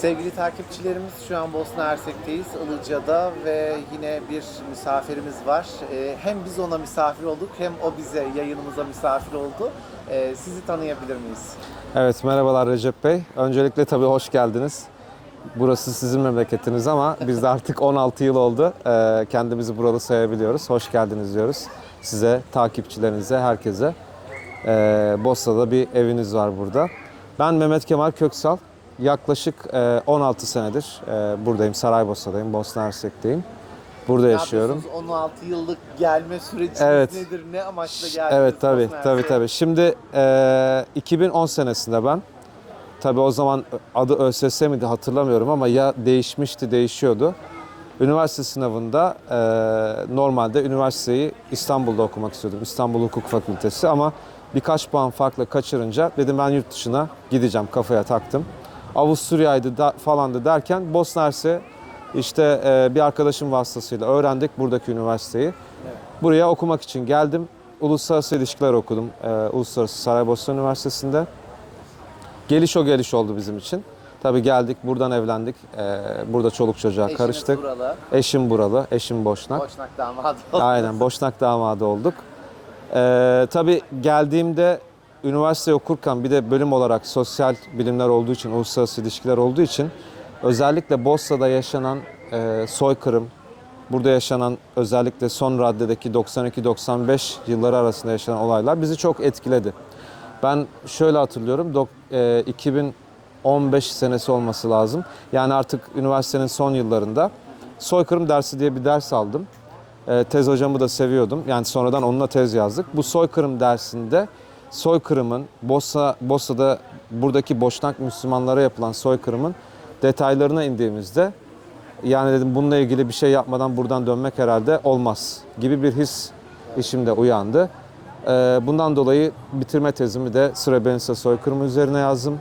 Sevgili takipçilerimiz şu an Bosna Hersek'teyiz, Ilıca'da ve yine bir misafirimiz var. Ee, hem biz ona misafir olduk hem o bize yayınımıza misafir oldu. Ee, sizi tanıyabilir miyiz? Evet merhabalar Recep Bey. Öncelikle tabii hoş geldiniz. Burası sizin memleketiniz ama biz de artık 16 yıl oldu. Ee, kendimizi buralı sayabiliyoruz. Hoş geldiniz diyoruz. Size, takipçilerinize, herkese. Bosna'da bir eviniz var burada. Ben Mehmet Kemal Köksal. Yaklaşık e, 16 senedir e, buradayım. Saraybosna'dayım, Bosna Hersek'teyim. Burada Ne yaşıyorum. yapıyorsunuz? 16 yıllık gelme süreciniz Evet. nedir? Ne amaçla geldiniz? Evet tabii tabii tabii. Şimdi e, 2010 senesinde ben tabii o zaman adı ÖSS miydi hatırlamıyorum ama ya değişmişti değişiyordu. Üniversite sınavında e, normalde üniversiteyi İstanbul'da okumak istiyordum. İstanbul Hukuk Fakültesi ama birkaç puan farkla kaçırınca dedim ben yurt dışına gideceğim kafaya taktım. Avusturya'ydı da, falandı derken Bosna Hersek işte e, bir arkadaşım vasıtasıyla öğrendik buradaki üniversiteyi. Buraya okumak için geldim. Uluslararası ilişkiler okudum. Ee, Uluslararası Saraybosna Üniversitesi'nde. Geliş o geliş oldu bizim için. Tabii geldik, buradan evlendik. Ee, burada çoluk çocuğa Eşiniz karıştık. buralı, Eşim buralı, eşim Boşnak. Boşnak damadı. Aynen, Boşnak damadı olduk. Ee, tabii geldiğimde üniversite okurken bir de bölüm olarak sosyal bilimler olduğu için, uluslararası ilişkiler olduğu için özellikle Bosna'da yaşanan e, soykırım, burada yaşanan özellikle son raddedeki 92-95 yılları arasında yaşanan olaylar bizi çok etkiledi. Ben şöyle hatırlıyorum, e, 2015 senesi olması lazım. Yani artık üniversitenin son yıllarında soykırım dersi diye bir ders aldım. E, tez hocamı da seviyordum. Yani sonradan onunla tez yazdık. Bu soykırım dersinde soykırımın, Bosna, Bosna'da buradaki Boşnak Müslümanlara yapılan soykırımın detaylarına indiğimizde yani dedim bununla ilgili bir şey yapmadan buradan dönmek herhalde olmaz gibi bir his işimde uyandı. Ee, Bundan dolayı bitirme tezimi de Srebrenica soykırımı üzerine yazdım.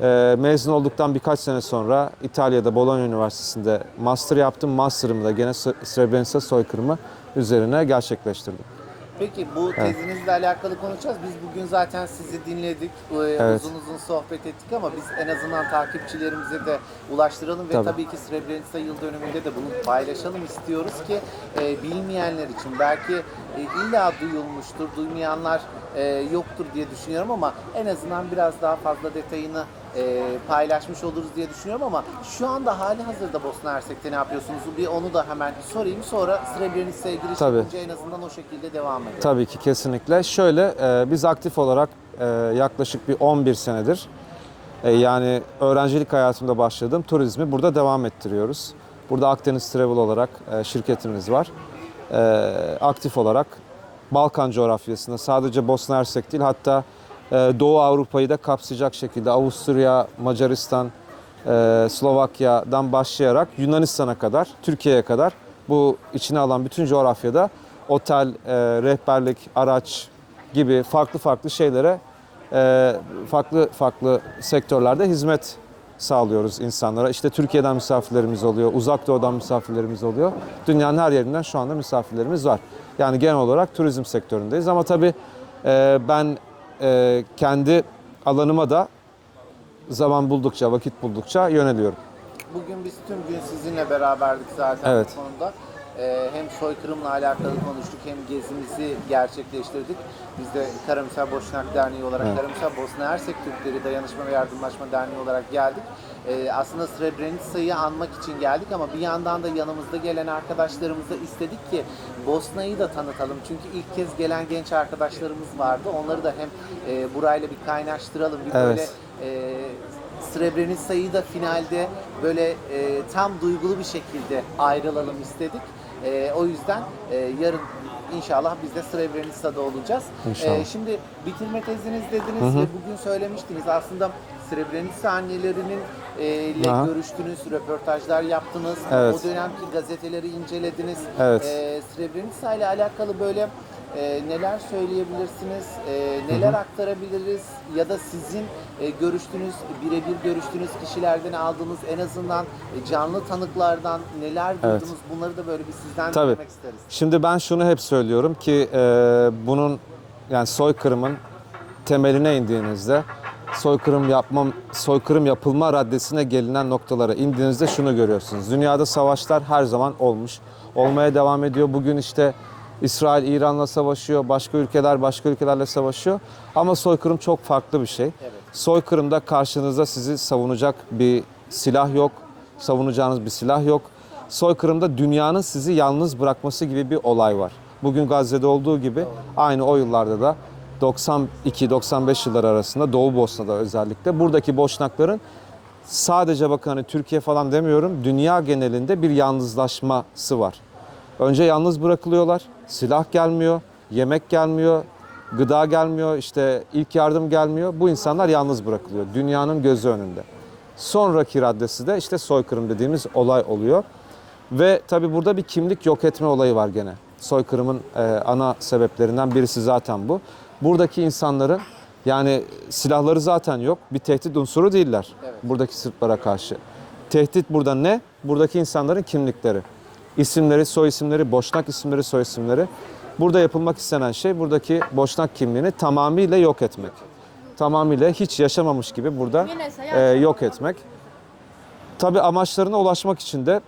Ee, Mezun olduktan birkaç sene sonra İtalya'da Bologna Üniversitesi'nde master yaptım. Master'ımı da gene Srebrenica soykırımı üzerine gerçekleştirdim. Peki bu tezinizle alakalı konuşacağız. Biz bugün zaten sizi dinledik. Ee, Evet. Uzun uzun sohbet ettik ama biz en azından takipçilerimize de ulaştıralım ve Tabii. tabii ki Srebrenica yıl dönümünde de bunu paylaşalım istiyoruz ki e, bilmeyenler için belki e, illa duyulmuştur, duymayanlar e, yoktur diye düşünüyorum ama en azından biraz daha fazla detayını e, paylaşmış oluruz diye düşünüyorum ama şu anda hali hazırda Bosna Hersek'te ne yapıyorsunuz? Bir onu da hemen sorayım sonra Srebrenica'ya giriş Tabii. yapınca en azından o şekilde devam edelim. Tabii ki kesinlikle. Şöyle e, biz aktif olarak e, yaklaşık bir 11 senedir e, yani öğrencilik hayatımda başladığım turizmi burada devam ettiriyoruz. Burada Akdeniz Travel olarak e, şirketimiz var. E, aktif olarak Balkan coğrafyasında sadece Bosna Hersek değil hatta Doğu Avrupa'yı da kapsayacak şekilde Avusturya, Macaristan, e, Slovakya'dan başlayarak Yunanistan'a kadar, Türkiye'ye kadar bu içine alan bütün coğrafyada otel, e, rehberlik, araç gibi farklı farklı şeylere e, farklı farklı sektörlerde hizmet sağlıyoruz insanlara. İşte Türkiye'den misafirlerimiz oluyor, uzak doğudan misafirlerimiz oluyor. Dünyanın her yerinden şu anda misafirlerimiz var. Yani genel olarak turizm sektöründeyiz ama tabii ben e, kendi alanıma da zaman buldukça, vakit buldukça yöneliyorum. Bugün biz tüm gün sizinle beraberdik zaten Evet. bu konuda. Ee, hem soykırımla alakalı konuştuk hem gezimizi gerçekleştirdik. Biz de Karamsel Boşnak Derneği olarak Evet. Karamsel Bosna Hersek Türkleri Dayanışma ve Yardımlaşma Derneği olarak geldik. Ee, aslında Srebrenica'yı anmak için geldik ama bir yandan da yanımızda gelen arkadaşlarımıza istedik ki Bosna'yı da tanıtalım. Çünkü ilk kez gelen genç arkadaşlarımız vardı. Onları da hem e, burayla bir kaynaştıralım. Bir Evet. böyle e, Srebrenica'yı da finalde böyle e, tam duygulu bir şekilde ayrılalım istedik. E, o yüzden e, yarın inşallah biz de Srebrenica'da olacağız. İnşallah. E, şimdi bitirme teziniz dediniz ve bugün söylemiştiniz aslında Srebrenica annelerinin ile Aha. görüştünüz, röportajlar yaptınız. Evet. O dönemki gazeteleri incelediniz. Evet. E, Srebrenica ile alakalı böyle e, neler söyleyebilirsiniz, e, neler aktarabiliriz ya da sizin e, görüştüğünüz, birebir görüştüğünüz kişilerden aldığınız en azından e, canlı tanıklardan neler Evet. duydunuz bunları da böyle bir sizden Tabii. dinlemek isteriz. Şimdi ben şunu hep söylüyorum ki e, bunun yani soykırımın temeline indiğinizde soykırım yapmam soykırım yapılma raddesine gelinen noktalara indiğinizde şunu görüyorsunuz. Dünyada savaşlar her zaman olmuş. Olmaya devam ediyor. Bugün işte İsrail İran'la savaşıyor, başka ülkeler başka ülkelerle savaşıyor. Ama soykırım çok farklı bir şey. Soykırımda karşınızda sizi savunacak bir silah yok, savunacağınız bir silah yok. Soykırımda dünyanın sizi yalnız bırakması gibi bir olay var. Bugün Gazze'de olduğu gibi aynı o yıllarda da 92-95 yılları arasında Doğu Bosna'da özellikle buradaki boşnakların sadece bakın hani Türkiye falan demiyorum dünya genelinde bir yalnızlaşması var. Önce yalnız bırakılıyorlar. Silah gelmiyor, yemek gelmiyor, gıda gelmiyor, işte ilk yardım gelmiyor. Bu insanlar yalnız bırakılıyor dünyanın gözü önünde. Sonraki raddesi de işte soykırım dediğimiz olay oluyor. Ve tabi burada bir kimlik yok etme olayı var gene. Soykırımın e, ana sebeplerinden birisi zaten bu. Buradaki insanların yani silahları zaten yok. Bir tehdit unsuru değiller buradaki Sırplara karşı. Tehdit burada ne? Buradaki insanların kimlikleri. İsimleri, soy isimleri, boşnak isimleri, soy isimleri. Burada yapılmak istenen şey buradaki boşnak kimliğini tamamıyla yok etmek. Tamamıyla hiç yaşamamış gibi burada e, yok etmek. Tabi amaçlarına ulaşmak için de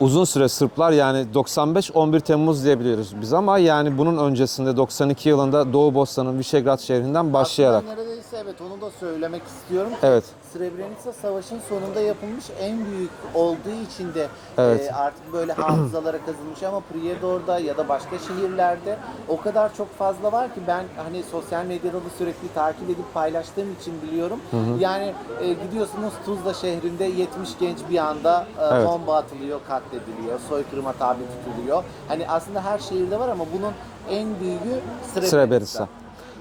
uzun süre Sırplar yani 95 11 Temmuz diyebiliyoruz biz ama yani bunun öncesinde 92 yılında Doğu Bosna'nın Vişegrad şehrinden başlayarak Aslında neredeyse evet onu da söylemek istiyorum. Evet. Srebrenica Savaşı'nın sonunda yapılmış en büyük olduğu için de Evet. e, artık böyle hafızalara kazınmış ama Prijedor'da ya da başka şehirlerde o kadar çok fazla var ki ben hani sosyal medyada da sürekli takip edip paylaştığım için biliyorum. Yani e, gidiyorsunuz Tuzla şehrinde 70 genç bir anda e, Evet. bomba atılıyor, katlediliyor, soykırıma tabi tutuluyor. Hani aslında her şehirde var ama bunun en büyüğü Srebrenica. Srebrenica.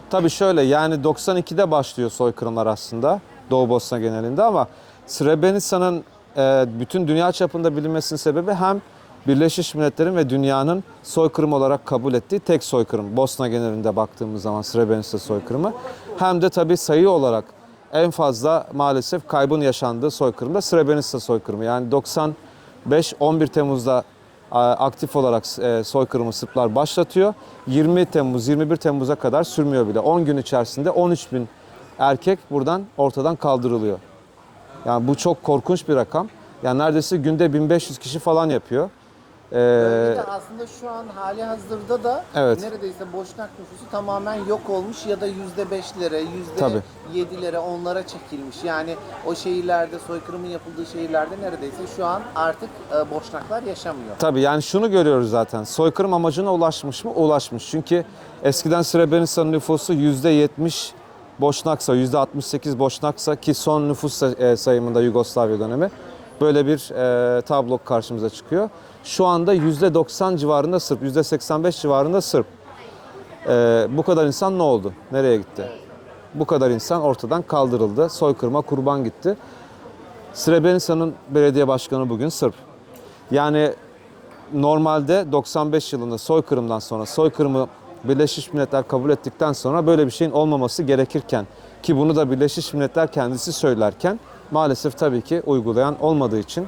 Tabii şöyle yani 92'de başlıyor soykırımlar aslında Doğu Bosna genelinde ama Srebrenica'nın e, bütün dünya çapında bilinmesinin sebebi hem Birleşmiş Milletler'in ve dünyanın soykırım olarak kabul ettiği tek soykırım. Bosna genelinde baktığımız zaman Srebrenica soykırımı. Hem de tabii sayı olarak en fazla maalesef kaybın yaşandığı soykırım da Srebrenica soykırımı. Yani 95 11 Temmuz'da aktif olarak e, soykırımı Sırplar başlatıyor. 20 Temmuz 21 Temmuz'a kadar sürmüyor bile. 10 gün içerisinde 13 bin erkek buradan ortadan kaldırılıyor. Yani bu çok korkunç bir rakam. Yani neredeyse günde 1500 kişi falan yapıyor. Ee, Bölgede aslında şu an hali hazırda da Evet. neredeyse boşnak nüfusu tamamen yok olmuş ya da yüzde beşlere, Tabii. yüzde yedilere onlara çekilmiş. Yani o şehirlerde soykırımın yapıldığı şehirlerde neredeyse şu an artık e, boşnaklar yaşamıyor. Tabii yani şunu görüyoruz zaten. Soykırım amacına ulaşmış mı? Ulaşmış. Çünkü eskiden Srebrenica'nın nüfusu %70 Boşnaksa, %68 Boşnaksa ki son nüfus say- e, sayımında Yugoslavya dönemi böyle bir e, tablo karşımıza çıkıyor. Şu anda %90 civarında Sırp, %85 civarında Sırp. E, bu kadar insan ne oldu? Nereye gitti? Bu kadar insan ortadan kaldırıldı. Soykırıma kurban gitti. Srebrenica'nın belediye başkanı bugün Sırp. Yani normalde 95 yılında soykırımdan sonra soykırımı Birleşmiş Milletler kabul ettikten sonra böyle bir şeyin olmaması gerekirken ki bunu da Birleşmiş Milletler kendisi söylerken maalesef tabii ki uygulayan olmadığı için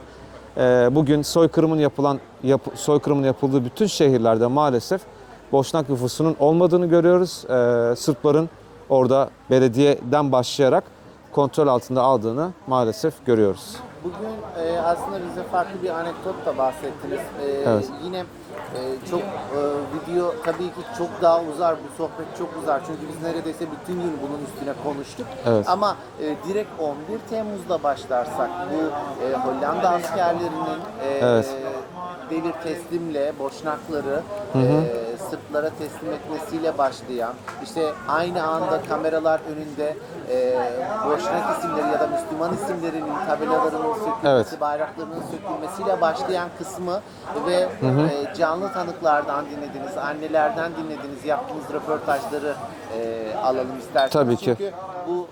bugün soykırımın yapılan yap- soykırımın yapıldığı bütün şehirlerde maalesef Boşnak nüfusunun olmadığını görüyoruz. E, Sırpların orada belediyeden başlayarak kontrol altında aldığını maalesef görüyoruz. Bugün e, aslında bize farklı bir anekdot da bahsettiniz. E, Evet. Yine e, çok e, video tabii ki çok daha uzar, bu sohbet çok uzar. Çünkü biz neredeyse bütün gün bunun üstüne konuştuk. Evet. Ama e, direkt 11 Temmuz'da başlarsak bu e, Hollanda askerlerinin e, Evet. devir teslimle Boşnakları e, Sırplara teslim etmesiyle başlayan işte aynı anda kameralar önünde e, Boşnak isimleri ya da Müslüman isimlerinin tabelalarının sökülmesi, Evet. bayraklarının sökülmesiyle başlayan kısmı ve e, canlı tanıklardan dinlediğiniz, annelerden dinlediğiniz, yaptığınız röportajları e, alalım isterseniz. Tabii ki. Çünkü bu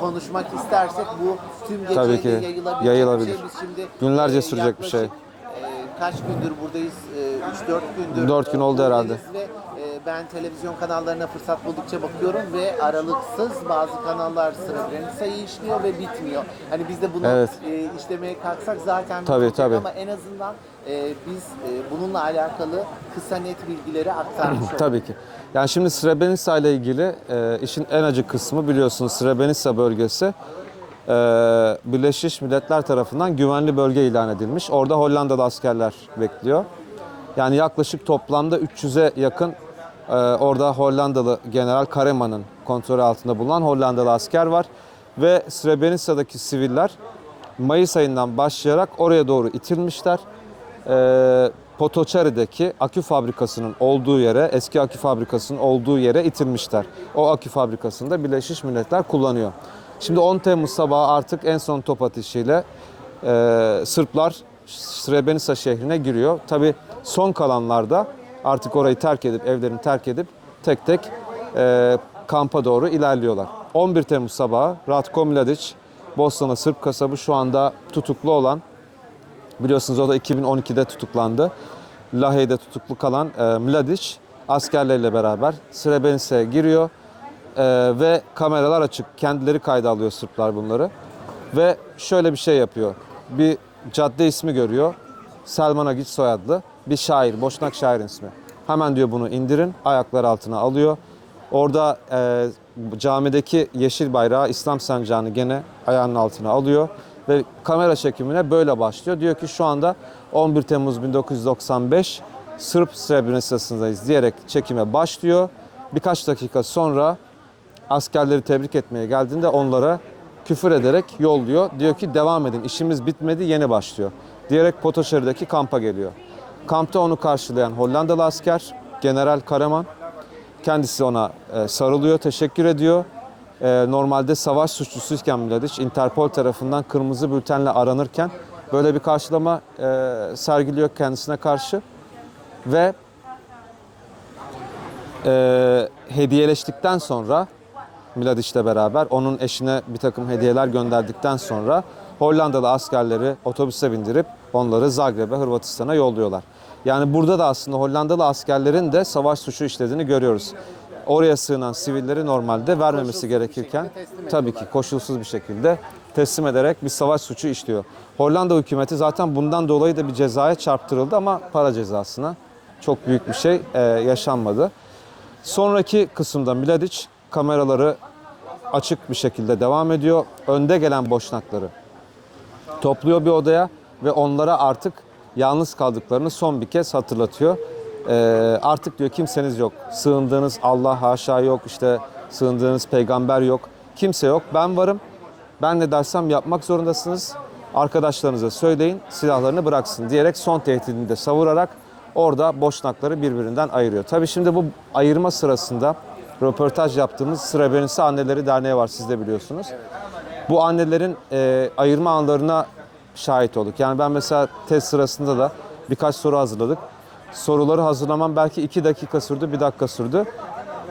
konuşmak istersek bu tüm gece Tabii ki. yayılabilecek Yayılabilir. bir şey. Şimdi Günlerce e, sürecek bir şey. Kaç gündür buradayız? 3-4 gündür. Dört gün oldu herhalde. Ve e, ben televizyon kanallarına fırsat buldukça bakıyorum ve aralıksız bazı kanallar Srebrenica'yı işliyor ve bitmiyor. Hani biz de bunu Evet. e, işlemeye kalksak zaten Tabii, tabii. ama en azından e, biz bununla alakalı kısa net bilgileri aktarmış olduk. Tabii ki. Yani şimdi Srebrenica ile ilgili işin en acı kısmı biliyorsunuz Srebrenica bölgesi e, Birleşmiş Milletler tarafından güvenli bölge ilan edilmiş. Orada Hollandalı askerler bekliyor. Yani yaklaşık toplamda 300'e yakın e, orada Hollandalı General Kareman'ın kontrolü altında bulunan Hollandalı asker var. Ve Srebrenica'daki siviller Mayıs ayından başlayarak oraya doğru itilmişler. E, Potoçari'deki akü fabrikasının olduğu yere, eski akü fabrikasının olduğu yere itilmişler. O akü fabrikasını da Birleşmiş Milletler kullanıyor. Şimdi 10 Temmuz sabahı artık en son top atışıyla e, Sırplar Srebrenica şehrine giriyor. Tabi son kalanlar da artık orayı terk edip, evlerini terk edip tek tek e, kampa doğru ilerliyorlar. 11 Temmuz sabahı Ratko Mladic, Bosna'nın Sırp kasabı şu anda tutuklu olan Biliyorsunuz o da 2012'de tutuklandı. Lahey'de tutuklu kalan e, Mladic askerleriyle beraber Srebrenica'ya giriyor E, ve kameralar açık. Kendileri kayda alıyor Sırplar bunları. Ve şöyle bir şey yapıyor. Bir cadde ismi görüyor. Selman Agic soyadlı bir şair, Boşnak şairin ismi. Hemen diyor bunu indirin, ayakları altına alıyor. Orada e, camideki yeşil bayrağı İslam sancağını gene ayağının altına alıyor ve kamera çekimine böyle başlıyor. Diyor ki şu anda 11 Temmuz 1995 Sırp Srebrenica'sındayız diyerek çekime başlıyor. Birkaç dakika sonra askerleri tebrik etmeye geldiğinde onlara küfür ederek yolluyor. Diyor ki devam edin işimiz bitmedi yeni başlıyor. Diyerek Potoşari'deki kampa geliyor. Kampta onu karşılayan Hollandalı asker General Karaman Kendisi ona e, sarılıyor, teşekkür ediyor. E, normalde savaş suçlusuyken Mladic, Interpol tarafından kırmızı bültenle aranırken böyle bir karşılama e, sergiliyor kendisine karşı. Ve hediyeleştikten sonra Mladic'le beraber onun eşine bir takım hediyeler gönderdikten sonra Hollandalı askerleri otobüse bindirip onları Zagreb'e, Hırvatistan'a yolluyorlar. Yani burada da aslında Hollandalı askerlerin de savaş suçu işlediğini görüyoruz. Oraya sığınan sivilleri normalde vermemesi Koşulsuz gerekirken tabii ki koşulsuz bir şekilde teslim ederek bir savaş suçu işliyor. Hollanda hükümeti zaten bundan dolayı da bir cezaya çarptırıldı ama para cezasına çok büyük bir şey e, yaşanmadı. Sonraki kısımda Mladic kameraları açık bir şekilde devam ediyor. Önde gelen boşnakları topluyor bir odaya ve onlara artık yalnız kaldıklarını son bir kez hatırlatıyor. Ee, artık diyor kimseniz yok. Sığındığınız Allah haşa yok. işte sığındığınız peygamber yok. Kimse yok. Ben varım. Ben ne dersem yapmak zorundasınız. Arkadaşlarınıza söyleyin silahlarını bıraksın diyerek son tehdidini de savurarak orada boşnakları birbirinden ayırıyor. Tabii şimdi bu ayırma sırasında röportaj yaptığımız Srebrenica Anneleri Derneği var siz de biliyorsunuz. Bu annelerin e, ayırma anlarına şahit olduk. Yani ben mesela test sırasında da birkaç soru hazırladık. Soruları hazırlamam belki iki dakika sürdü, bir dakika sürdü.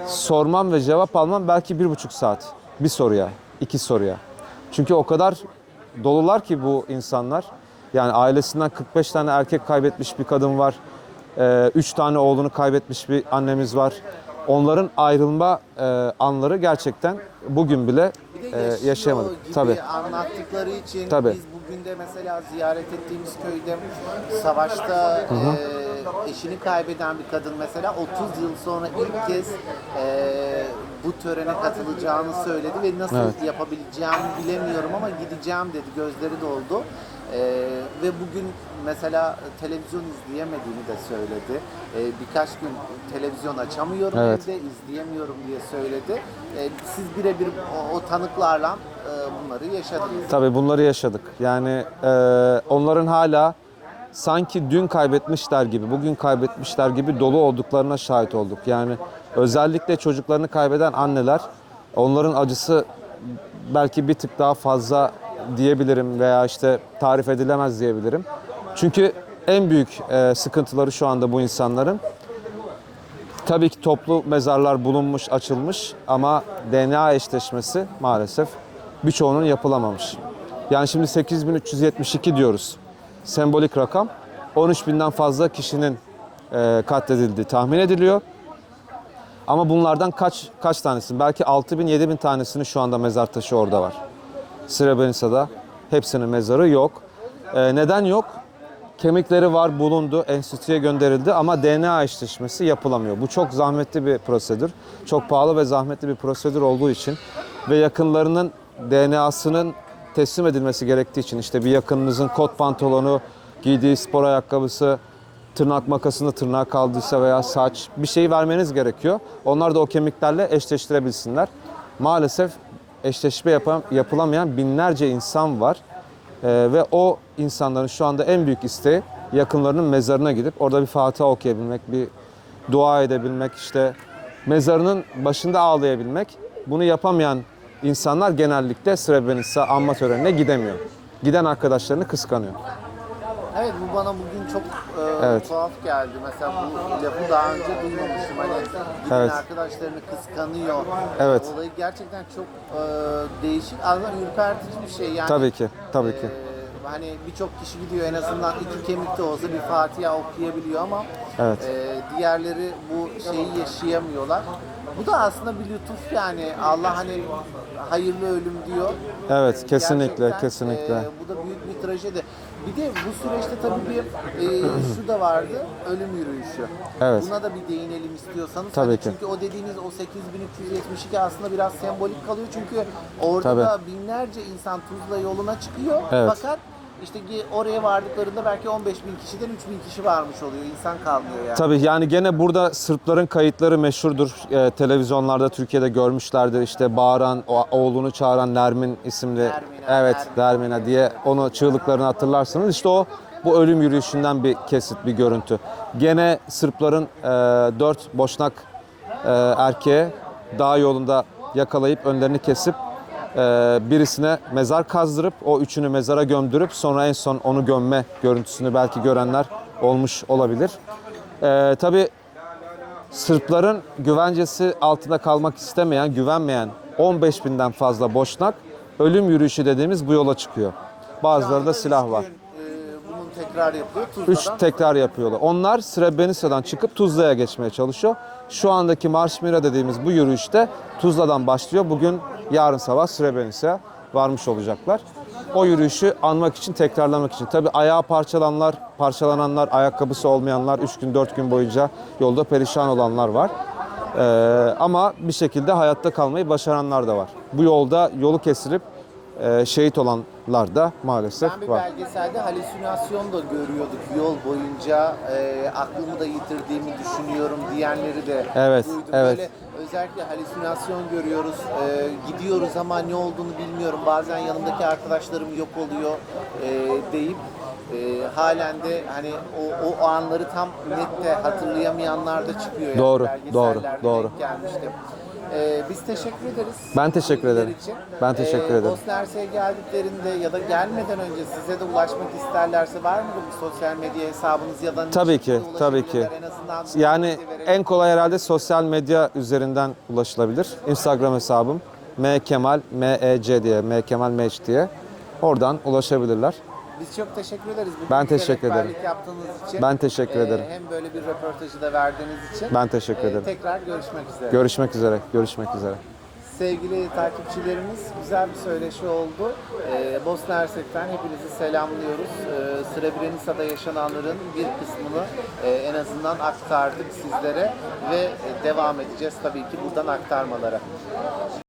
Sormam ve cevap almam belki bir buçuk saat. Bir soruya, iki soruya. Çünkü o kadar dolular ki bu insanlar. Yani ailesinden 45 tane erkek kaybetmiş bir kadın var. 3 tane oğlunu kaybetmiş bir annemiz var. Onların ayrılma e, anları gerçekten bugün bile e, yaşayamadık. Tabii. anlattıkları için Tabii. biz bugün de mesela ziyaret ettiğimiz köyde savaşta e, eşini kaybeden bir kadın mesela 30 yıl sonra ilk kez e, bu törene katılacağını söyledi ve nasıl Evet. yapabileceğimi bilemiyorum ama gideceğim dedi gözleri doldu. E, ve bugün mesela televizyon izleyemediğini de söyledi. E, birkaç gün televizyon açamıyorum Evet. evde izleyemiyorum diye söyledi. E, siz birebir o, o tanıklarla e, bunları yaşadınız. Tabii bunları yaşadık. Yani e, onların hala sanki dün kaybetmişler gibi, bugün kaybetmişler gibi dolu olduklarına şahit olduk. Yani özellikle çocuklarını kaybeden anneler, onların acısı belki bir tık daha fazla diyebilirim veya işte tarif edilemez diyebilirim. Çünkü en büyük e, sıkıntıları şu anda bu insanların Tabii ki toplu mezarlar bulunmuş, açılmış ama DNA eşleşmesi maalesef birçoğunun yapılamamış. Yani şimdi 8372 diyoruz. Sembolik rakam. 13 binden fazla kişinin e, katledildiği tahmin ediliyor. Ama bunlardan kaç kaç tanesi? Belki 6000 bin, 7000 bin tanesinin şu anda mezar taşı orada var. Srebrenica'da hepsinin mezarı yok. Ee, neden yok? Kemikleri var, bulundu, enstitüye gönderildi ama DNA eşleşmesi yapılamıyor. Bu çok zahmetli bir prosedür. Çok pahalı ve zahmetli bir prosedür olduğu için ve yakınlarının DNA'sının teslim edilmesi gerektiği için işte bir yakınınızın kot pantolonu, giydiği spor ayakkabısı, tırnak makasında tırnağı kaldıysa veya saç bir şey vermeniz gerekiyor. Onlar da o kemiklerle eşleştirebilsinler. Maalesef eşleşme yapan, yapılamayan binlerce insan var. Ee, ve o insanların şu anda en büyük isteği yakınlarının mezarına gidip orada bir Fatiha okuyabilmek, bir dua edebilmek, işte mezarının başında ağlayabilmek. Bunu yapamayan insanlar genellikle Srebrenica anma törenine gidemiyor. Giden arkadaşlarını kıskanıyor. Evet bu bana bugün çok e, Evet. tuhaf geldi. Mesela bu lafı daha önce duymamıştım. Hani giden Evet. arkadaşlarını kıskanıyor. Evet. Olayı gerçekten çok e, değişik. Aslında ürpertici bir şey. Yani, Tabii ki, tabii e, ki. hani birçok kişi gidiyor en azından iki kemikte olsa bir Fatiha okuyabiliyor ama Evet. e, diğerleri bu şeyi yaşayamıyorlar. Bu da aslında bir lütuf yani. Allah hani hayırlı ölüm diyor. Evet, E, kesinlikle, kesinlikle. e, bu da büyük bir trajedi. Bir de bu süreçte tabii bir e, şu da vardı, ölüm yürüyüşü. Evet. Buna da bir değinelim istiyorsanız. Tabii Hani ki. Çünkü o dediğiniz o 8372 aslında biraz sembolik kalıyor. Çünkü orada Tabii. binlerce insan Tuzla yoluna çıkıyor. Evet. Fakat işte oraya vardıklarında belki 15 bin kişiden 3 bin kişi varmış oluyor. İnsan kalmıyor yani. Tabii yani gene burada Sırpların kayıtları meşhurdur. Ee, televizyonlarda Türkiye'de görmüşlerdir. İşte bağıran, oğlunu çağıran Nermin isimli. Nermina, evet, Nermina. Nermina diye onu çığlıklarını hatırlarsanız işte o bu ölüm yürüyüşünden bir kesit, bir görüntü. Gene Sırpların e, dört boşnak e, erkeğe dağ yolunda yakalayıp önlerini kesip birisine mezar kazdırıp o üçünü mezara gömdürüp sonra en son onu gömme görüntüsünü belki görenler olmuş olabilir. E, tabii Sırpların güvencesi altında kalmak istemeyen, güvenmeyen 15 binden fazla boşnak ölüm yürüyüşü dediğimiz bu yola çıkıyor. Bazıları da Üç silah var. e, bunun tekrar yapıyor. Üç Tuzla'dan. tekrar yapıyorlar. Onlar Srebrenica'dan çıkıp Tuzla'ya geçmeye çalışıyor. Şu andaki Marş Mira dediğimiz bu yürüyüşte Tuzla'dan başlıyor. Bugün yarın sabah Srebrenica'ya varmış olacaklar. O yürüyüşü anmak için, tekrarlamak için. Tabii ayağı parçalananlar, parçalananlar, ayakkabısı olmayanlar, 3 gün 4 gün boyunca yolda perişan olanlar var. Ee, ama bir şekilde hayatta kalmayı başaranlar da var. Bu yolda yolu kesilip e, şehit olanlar da maalesef Ben bir var. belgeselde halüsinasyon da görüyorduk yol boyunca. E, aklımı da yitirdiğimi düşünüyorum diyenleri de Evet, duydum. evet. Böyle özellikle halüsinasyon görüyoruz. E, gidiyoruz ama ne olduğunu bilmiyorum. Bazen yanımdaki arkadaşlarım yok oluyor e, deyip e, halen de hani o, o anları tam net de hatırlayamayanlar da çıkıyor. yani Doğru, belgesellerde doğru, doğru. gelmiştim. E, biz teşekkür ederiz. Ben teşekkür ederim. için. Ben teşekkür ederim. Bosna Hersek'e geldiklerinde ya da gelmeden önce size de ulaşmak isterlerse var mı bir sosyal medya hesabınız ya da Tabii ki, tabii ki. En Yani verelim. en kolay herhalde sosyal medya üzerinden ulaşılabilir. Instagram hesabım M Kemal M E C diye M Kemal Meç diye. Oradan ulaşabilirler. Biz çok teşekkür ederiz. Bu Ben teşekkür ederim. yaptığınız için. Ben teşekkür Ee, ederim. Hem böyle bir röportajı da verdiğiniz için. Ben teşekkür Ee, ederim. Tekrar görüşmek üzere. Görüşmek üzere. Görüşmek üzere. Sevgili takipçilerimiz güzel bir söyleşi oldu. Ee, Bosna Hersek'ten hepinizi selamlıyoruz. Ee, Srebrenica'da yaşananların bir kısmını e, en azından aktardık sizlere ve e, devam edeceğiz tabii ki buradan aktarmalara.